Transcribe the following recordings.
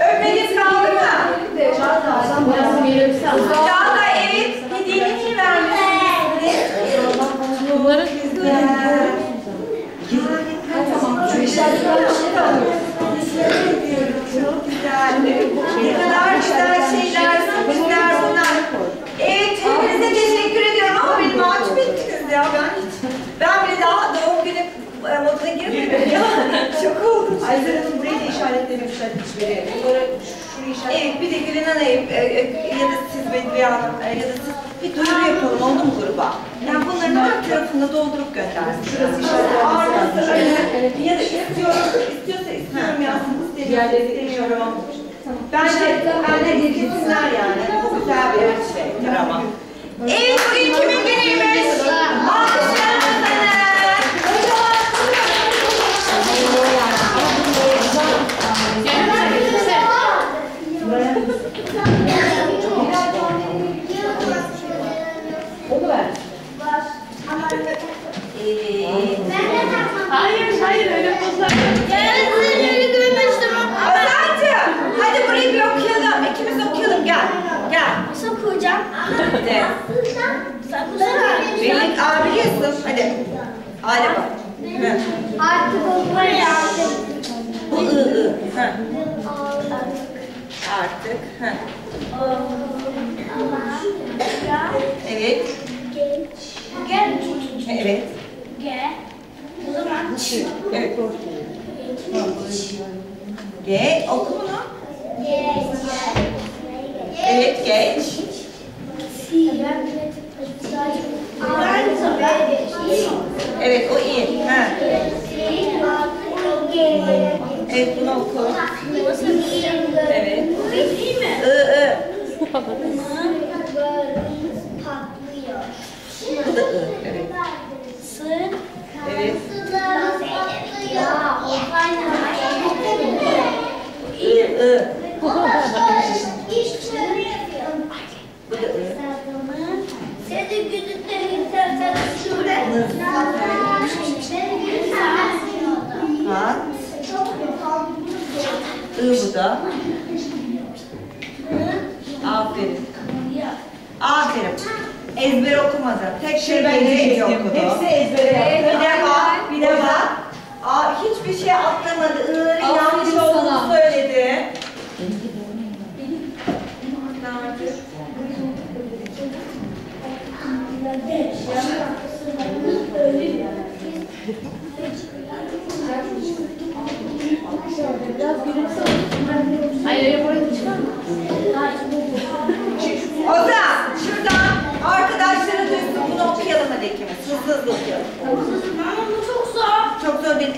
Öpmeniz kaldı mı? Çağda evet. Hediyeni kim vermişsiniz? Bunları güzel. Tamam. Şu işaretler de alıyoruz. Çok güzel. Ne kadar güzel şeyler sizler bunlar. Evet hepinize teşekkür ediyorum ama beni mahcup ettiniz ya. Ben hiç, ben bile daha doğum günü moduna girmedim ya. Şok oldum. Ayzer Hanım işaretlemişler hiçbiri. Bunları şurayı işaret... Evet, bir de Gülün Hanım e, e, ya da siz Bedriye Hanım e, ya da siz bir duyuru yapalım oldu mu gruba? Yani bunların her tarafını doldurup göndersin. Şurası. Ağrısı öyle. Ya da istiyorum, istiyorsa istiyorum yazsın, istemiyorsa istemiyorum. Bence, bence gitsinler yani. Bu güzel bir şey, drama. Evet, bugün kimin Hadi bak. Hı. Artık okuma ya. Bu ı ı. Hı. Artık. Hı. Evet. Gel. Evet. Gel. O zaman Ç. Evet. G. Oku bunu. Evet, geç. Evet, o iyi. Ha. Evet, bunu oku. Evet. I, I. Bu da I. Evet. Evet. I, I. Bu da I. Senin günlüklerin internet şurada. Ha. I bu da. Aferin. Aferin. Ezber okumadı. Tek şey Ben de okudu. Hepsi ezbere yaptı. Bir de bak, bir de bak. Aa, hiçbir şey atlamadı. Iğrı yanlış Aferin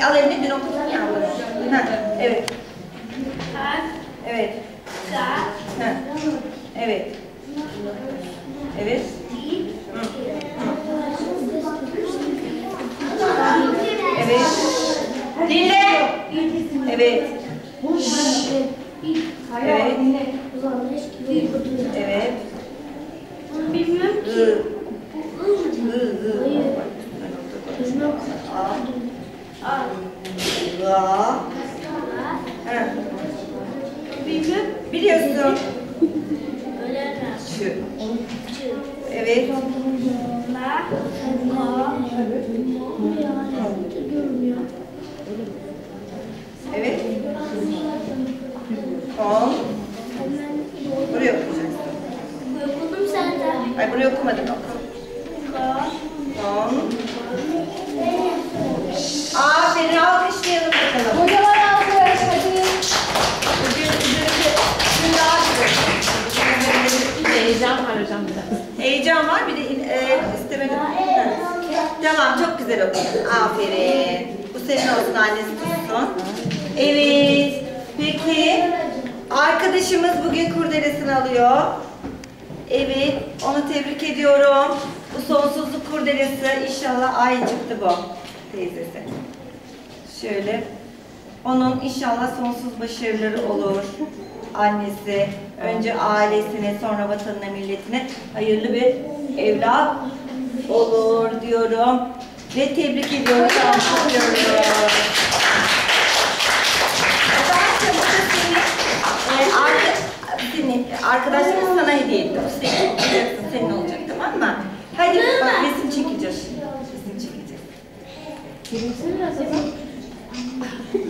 Al elini dün okudun ya. Heh, evet. Evet. Heh, evet. Evet. Hı. Evet. Dinle. Evet. Evet. Evet. Bilmiyorum ki. I. I. A. Ga. Heh. Bilmem. Biliyorsun. Şu. Evet. Evet. On. Buraya okuyacaksın. Okudum senden. Ay buraya okumadın oku. On. Heyecan var hocam biraz. Heyecan var bir de e, istemedim. Tamam çok güzel okudun. Aferin. Bu senin olsun annesi tutsun. Evet. Peki arkadaşımız bugün kurdelesini alıyor. Evet. Onu tebrik ediyorum. Bu sonsuzluk kurdelesi inşallah ay çıktı bu teyzesi. Şöyle. Onun inşallah sonsuz başarıları olur. Annesi, önce ailesine, sonra vatanına, milletine hayırlı bir evlat olur diyorum. Ve tebrik ediyorum, alkışlıyorum. Zaten bu da senin, e, arka- senin, arkadaşların sana hediye etti. Bu senin, olacaksın, senin olacak tamam mı? Hadi bak resim çekeceğiz. Resim çekeceğiz. Gülümsene biraz hocam. Gülümseme